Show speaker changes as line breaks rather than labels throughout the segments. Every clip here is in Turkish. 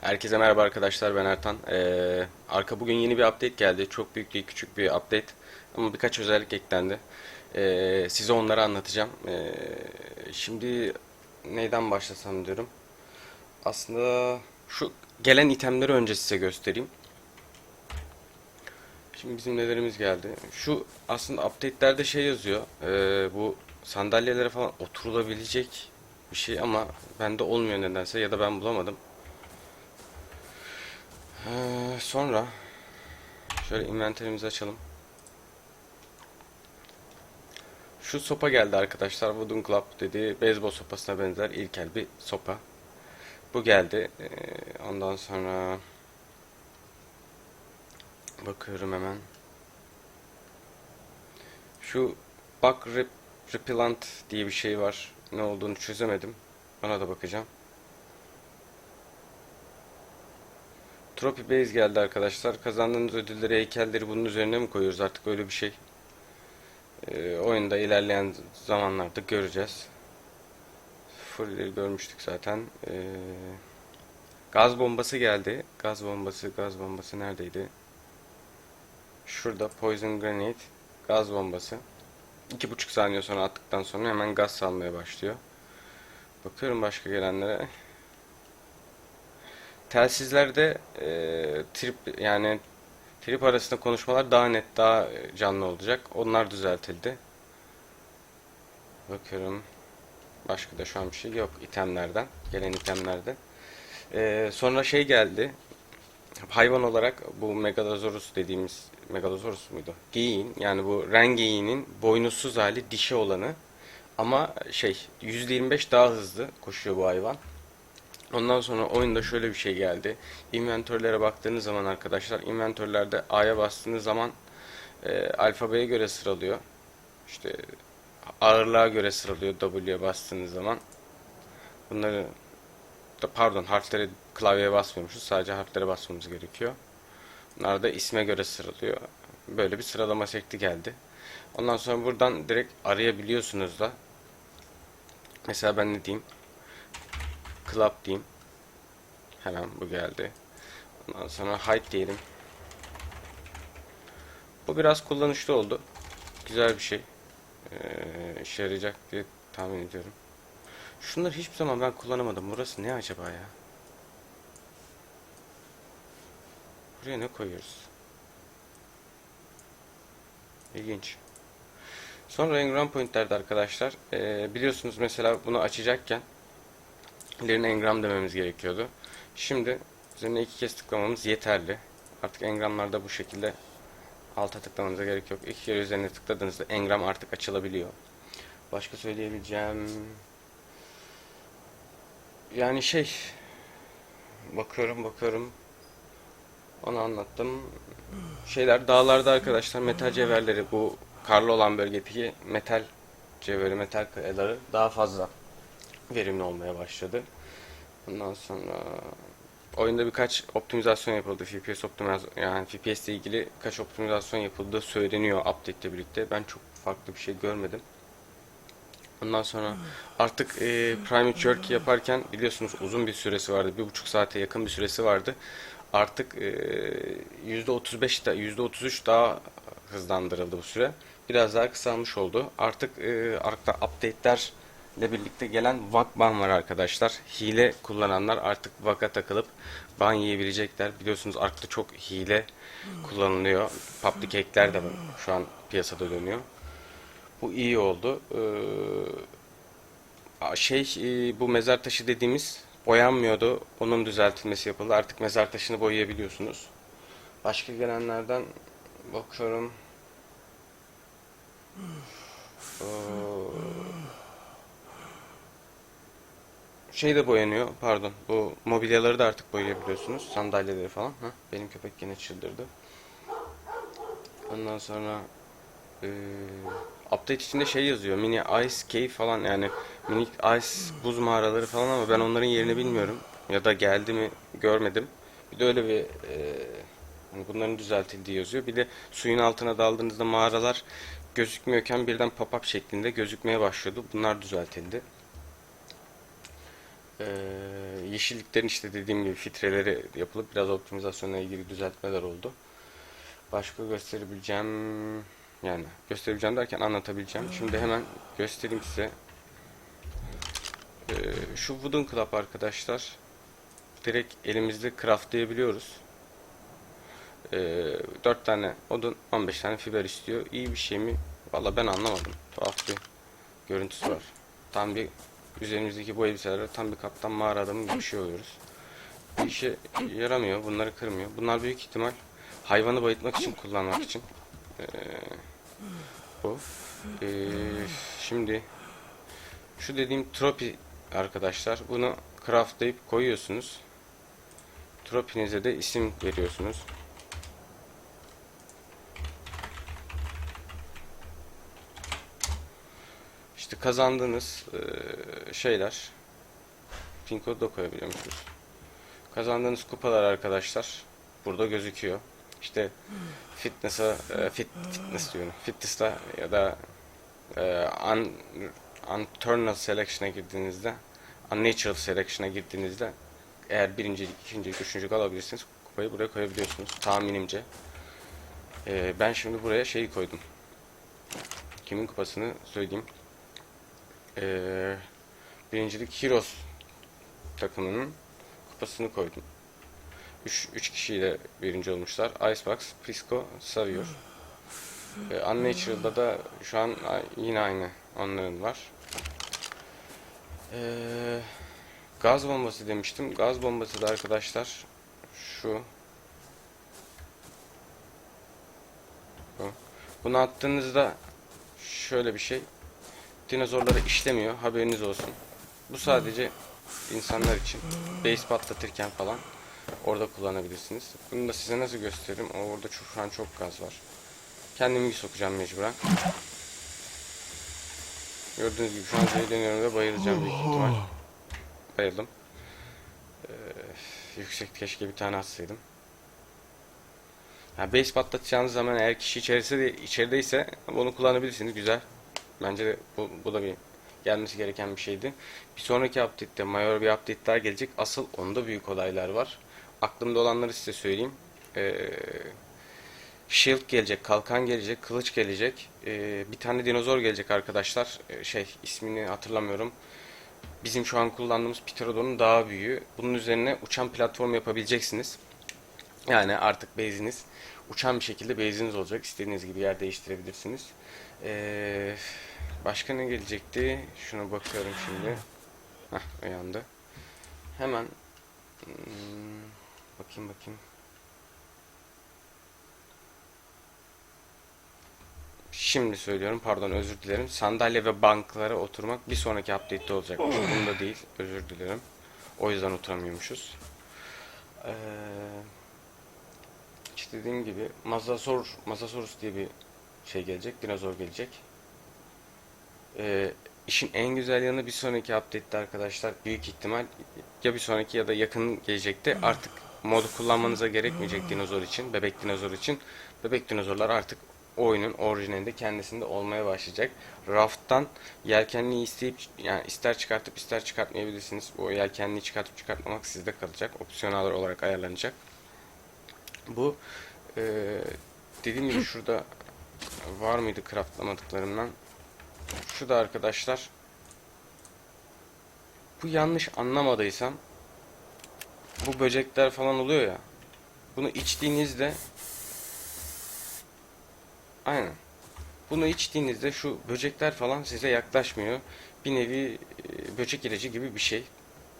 Herkese merhaba arkadaşlar ben Ertan. Ee, arka bugün yeni bir update geldi. Çok büyük değil küçük bir update. Ama birkaç özellik eklendi. Ee, size onları anlatacağım. Ee, şimdi neyden başlasam diyorum. Aslında şu gelen itemleri önce size göstereyim. Şimdi bizim nelerimiz geldi. Şu aslında update'lerde şey yazıyor. Ee, bu sandalyelere falan oturulabilecek bir şey ama bende olmuyor nedense ya da ben bulamadım. Ee, sonra şöyle inventörümüzü açalım. Şu sopa geldi arkadaşlar. Wooden Club dediği beyzbol sopasına benzer ilkel bir sopa. Bu geldi. Ee, ondan sonra bakıyorum hemen. Şu bug rep repellent diye bir şey var. Ne olduğunu çözemedim. Ona da bakacağım. Trophy Base geldi arkadaşlar. Kazandığınız ödülleri, heykelleri bunun üzerine mi koyuyoruz artık öyle bir şey. Ee, oyunda ilerleyen zamanlarda göreceğiz. Fullleri görmüştük zaten. Ee, gaz bombası geldi. Gaz bombası, gaz bombası neredeydi? Şurada Poison Grenade. Gaz bombası. İki buçuk saniye sonra attıktan sonra hemen gaz salmaya başlıyor. Bakıyorum başka gelenlere. Telsizlerde e, trip yani trip arasında konuşmalar daha net, daha canlı olacak. Onlar düzeltildi. Bakıyorum. Başka da şu an bir şey yok itemlerden. Gelen itemlerden. E, sonra şey geldi. Hayvan olarak bu Megalosaurus dediğimiz Megalosaurus muydu? Geyiğin yani bu ren geyiğinin boynuzsuz hali dişi olanı ama şey %25 daha hızlı koşuyor bu hayvan. Ondan sonra oyunda şöyle bir şey geldi. Inventörlere baktığınız zaman arkadaşlar, inventörlerde A'ya bastığınız zaman e, alfabeye göre sıralıyor. İşte ağırlığa göre sıralıyor W'ye bastığınız zaman. Bunları da pardon harfleri klavyeye basmıyormuşuz. Sadece harflere basmamız gerekiyor. Bunlar da isme göre sıralıyor. Böyle bir sıralama şekli geldi. Ondan sonra buradan direkt arayabiliyorsunuz da. Mesela ben ne diyeyim? Club diyeyim. Hemen bu geldi. Ondan sonra hide diyelim. Bu biraz kullanışlı oldu. Güzel bir şey. Ee, işe yarayacak diye tahmin ediyorum. Şunları hiçbir zaman ben kullanamadım. Burası ne acaba ya? Buraya ne koyuyoruz? İlginç. Sonra engram pointlerde arkadaşlar. Ee, biliyorsunuz mesela bunu açacakken ilerine engram dememiz gerekiyordu. Şimdi üzerine iki kez tıklamamız yeterli. Artık engramlarda bu şekilde alta tıklamanıza gerek yok. İki kere üzerine tıkladığınızda engram artık açılabiliyor. Başka söyleyebileceğim yani şey bakıyorum bakıyorum onu anlattım. Şeyler dağlarda arkadaşlar metal cevherleri bu karlı olan bölgedeki metal cevheri metal kayaları daha fazla verimli olmaya başladı. Ondan sonra oyunda birkaç optimizasyon yapıldı. FPS optimizasyon yani FPS ile ilgili birkaç optimizasyon yapıldığı söyleniyor update ile birlikte. Ben çok farklı bir şey görmedim. Ondan sonra artık e, Prime Jerky yaparken biliyorsunuz uzun bir süresi vardı. Bir buçuk saate yakın bir süresi vardı. Artık e, %35 da %33 daha hızlandırıldı bu süre. Biraz daha kısalmış oldu. Artık e, arka update'ler ile birlikte gelen VAC ban var arkadaşlar. Hile kullananlar artık VAC'a takılıp ban yiyebilecekler. Biliyorsunuz Ark'ta çok hile kullanılıyor. Public hack'ler de şu an piyasada dönüyor. Bu iyi oldu. Ee, şey e, bu mezar taşı dediğimiz boyanmıyordu. Onun düzeltilmesi yapıldı. Artık mezar taşını boyayabiliyorsunuz. Başka gelenlerden bakıyorum. Ee, şey de boyanıyor. Pardon. Bu mobilyaları da artık boyayabiliyorsunuz. Sandalyeleri falan. Heh, benim köpek yine çıldırdı. Ondan sonra ee, update içinde şey yazıyor. Mini Ice Cave falan yani mini ice buz mağaraları falan ama ben onların yerini bilmiyorum. Ya da geldi mi görmedim. Bir de öyle bir e, hani bunların düzeltildiği yazıyor. Bir de suyun altına daldığınızda mağaralar gözükmüyorken birden pop-up şeklinde gözükmeye başlıyordu. Bunlar düzeltildi. Ee, yeşilliklerin işte dediğim gibi filtreleri yapılıp biraz optimizasyonla ilgili düzeltmeler oldu. Başka gösterebileceğim yani gösterebileceğim derken anlatabileceğim. Şimdi hemen göstereyim size. Ee, şu Wooden Club arkadaşlar direkt elimizde craftlayabiliyoruz. Ee, 4 tane odun 15 tane fiber istiyor. İyi bir şey mi? Valla ben anlamadım. Tuhaf bir görüntüsü var. Tam bir üzerimizdeki bu elbiselere tam bir kaptan mağara adamı gibi bir şey oluyoruz. Bir işe yaramıyor. Bunları kırmıyor. Bunlar büyük ihtimal hayvanı bayıltmak için kullanmak için. Ee, bu. Ee, şimdi şu dediğim tropi arkadaşlar. Bunu craftlayıp koyuyorsunuz. Tropinize de isim veriyorsunuz. İşte kazandığınız eee, şeyler pin kodu da koyabiliyormuşuz. Kazandığınız kupalar arkadaşlar burada gözüküyor. İşte fitness'a e, fit fitness diyorum. Fitness'ta ya da e, un, unturnal selection'a girdiğinizde unnatural selection'a girdiğinizde eğer birincilik, ikincilik, üçüncülük alabilirsiniz kupayı buraya koyabiliyorsunuz tahminimce. E, ben şimdi buraya şeyi koydum. Kimin kupasını söyleyeyim. Ee, birincilik Heroes takımının kupasını koydum. 3 3 kişiyle birinci olmuşlar. Icebox, Prisco, Savior. Ee, Unnatural'da da şu an yine aynı onların var. Ee, gaz bombası demiştim. Gaz bombası da arkadaşlar şu. Bu. Bunu attığınızda şöyle bir şey dinozorları işlemiyor. Haberiniz olsun. Bu sadece insanlar için. Base patlatırken falan orada kullanabilirsiniz. Bunu da size nasıl gösteririm? Orada çok, şu an çok gaz var. Kendimi sokacağım mecburen. Gördüğünüz gibi şu an zehirleniyorum ve bayılacağım büyük ihtimal. Bayıldım. Ee, yüksek keşke bir tane atsaydım. Yani base patlatacağınız zaman eğer kişi içerisinde içerideyse bunu kullanabilirsiniz. Güzel. Bence de bu, bu da bir gelmesi gereken bir şeydi. Bir sonraki update'te mayor bir update daha gelecek. Asıl onda büyük olaylar var. Aklımda olanları size söyleyeyim. Ee, Shield gelecek, kalkan gelecek, kılıç gelecek. Ee, bir tane dinozor gelecek arkadaşlar. Ee, şey ismini hatırlamıyorum. Bizim şu an kullandığımız Pterodon'un daha büyüğü. Bunun üzerine uçan platform yapabileceksiniz. Yani artık base'iniz uçan bir şekilde base'iniz olacak. İstediğiniz gibi yer değiştirebilirsiniz. Ee, başka ne gelecekti? Şuna bakıyorum şimdi. Hah uyandı. Hemen hmm, bakayım bakayım. Şimdi söylüyorum pardon özür dilerim. Sandalye ve banklara oturmak bir sonraki update'te olacakmış. Bunda değil özür dilerim. O yüzden oturamıyormuşuz. Ee, dediğim gibi Mazasaur, Mazasaurus diye bir şey gelecek, dinozor gelecek. Ee, işin en güzel yanı bir sonraki update'te arkadaşlar büyük ihtimal ya bir sonraki ya da yakın gelecekte artık modu kullanmanıza gerekmeyecek dinozor için, bebek dinozor için. Bebek dinozorlar artık oyunun orijinalinde kendisinde olmaya başlayacak. Raft'tan yelkenliği isteyip yani ister çıkartıp ister çıkartmayabilirsiniz. O yelkenliği çıkartıp çıkartmamak sizde kalacak. Opsiyonel olarak ayarlanacak. Bu e, dediğim gibi şurada var mıydı craftlamadıklarımdan? Şu da arkadaşlar bu yanlış anlamadıysam bu böcekler falan oluyor ya bunu içtiğinizde aynen bunu içtiğinizde şu böcekler falan size yaklaşmıyor. Bir nevi e, böcek ilacı gibi bir şey.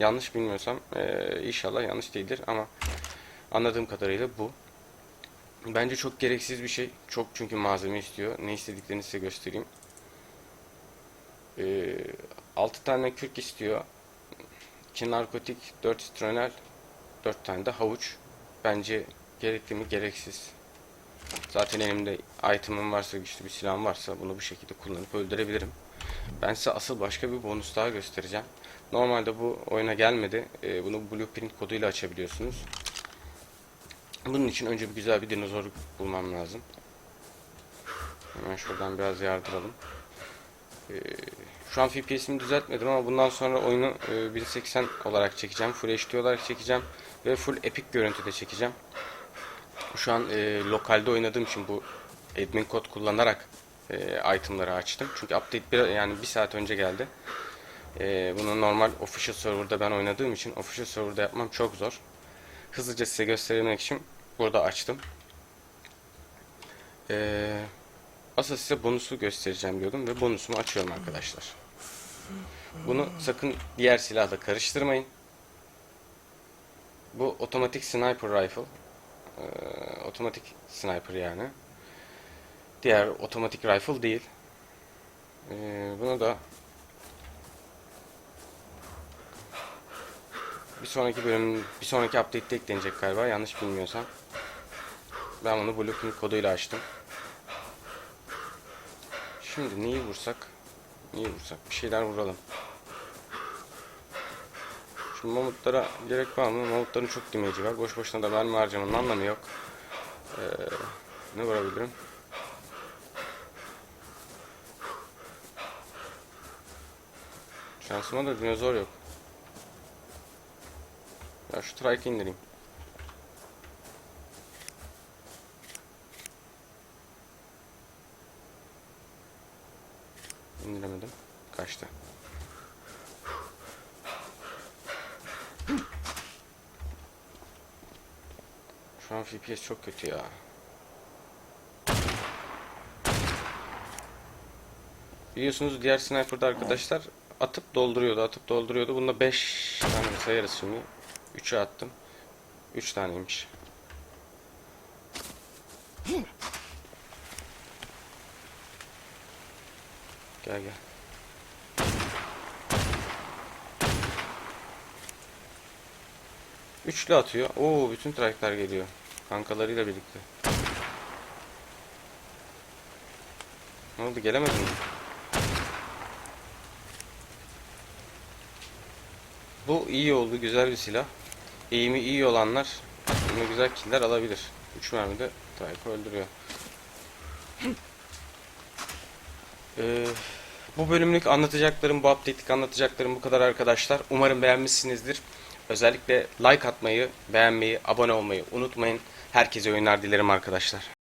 Yanlış bilmiyorsam e, inşallah yanlış değildir ama anladığım kadarıyla bu. Bence çok gereksiz bir şey. Çok çünkü malzeme istiyor. Ne istediklerini size göstereyim. Ee, 6 tane kürk istiyor. 2 narkotik, 4 citronel, 4 tane de havuç. Bence gerekli mi? Gereksiz. Zaten elimde item'ım varsa, güçlü bir silahım varsa bunu bu şekilde kullanıp öldürebilirim. Ben size asıl başka bir bonus daha göstereceğim. Normalde bu oyuna gelmedi. Ee, bunu blueprint koduyla açabiliyorsunuz. Bunun için önce bir güzel bir dinozor bulmam lazım. Hemen şuradan biraz yardıralım. Ee, Şu an FPS'imi düzeltmedim ama bundan sonra oyunu e, 1080 olarak çekeceğim. Full HD olarak çekeceğim. Ve full epic görüntüde çekeceğim. Şu an e, lokalde oynadığım için bu admin kod kullanarak e, itemları açtım. Çünkü update bir, yani bir saat önce geldi. E, bunu normal official serverda ben oynadığım için official serverda yapmam çok zor. Hızlıca size göstermek için burada açtım. E, asıl size bonusu göstereceğim diyordum ve bonusumu açıyorum arkadaşlar. Bunu sakın diğer silahla karıştırmayın. Bu otomatik sniper rifle. Ee, otomatik sniper yani. Diğer otomatik rifle değil. Ee, bunu da bir sonraki bölüm, bir sonraki update'te eklenecek galiba yanlış bilmiyorsam. Ben bunu blueprint koduyla açtım. Şimdi neyi vursak? Neyi vursak? Bir şeyler vuralım. Şimdi mamutlara gerek var mı? Mamutların çok damage'i var. Boş boşuna da mermi harcamanın anlamı yok. Ee, ne vurabilirim? Şansıma da dinozor yok. Ya şu trike indireyim. İndiremedim. Kaçtı. Şu an FPS çok kötü ya. Biliyorsunuz diğer sniper'da arkadaşlar atıp dolduruyordu, atıp dolduruyordu. Bunda 5 tane sayarız şimdi. 3'e attım. 3 taneymiş. Gel gel. Üçlü atıyor. Oo bütün traktör geliyor. Kankalarıyla birlikte. Ne oldu gelemedin mi? Bu iyi oldu. Güzel bir silah. Eğimi iyi olanlar yine güzel killer alabilir. 3 mermide Type öldürüyor. Ee, bu bölümlük anlatacaklarım, bu update'lik anlatacaklarım bu kadar arkadaşlar. Umarım beğenmişsinizdir. Özellikle like atmayı, beğenmeyi, abone olmayı unutmayın. Herkese oyunlar dilerim arkadaşlar.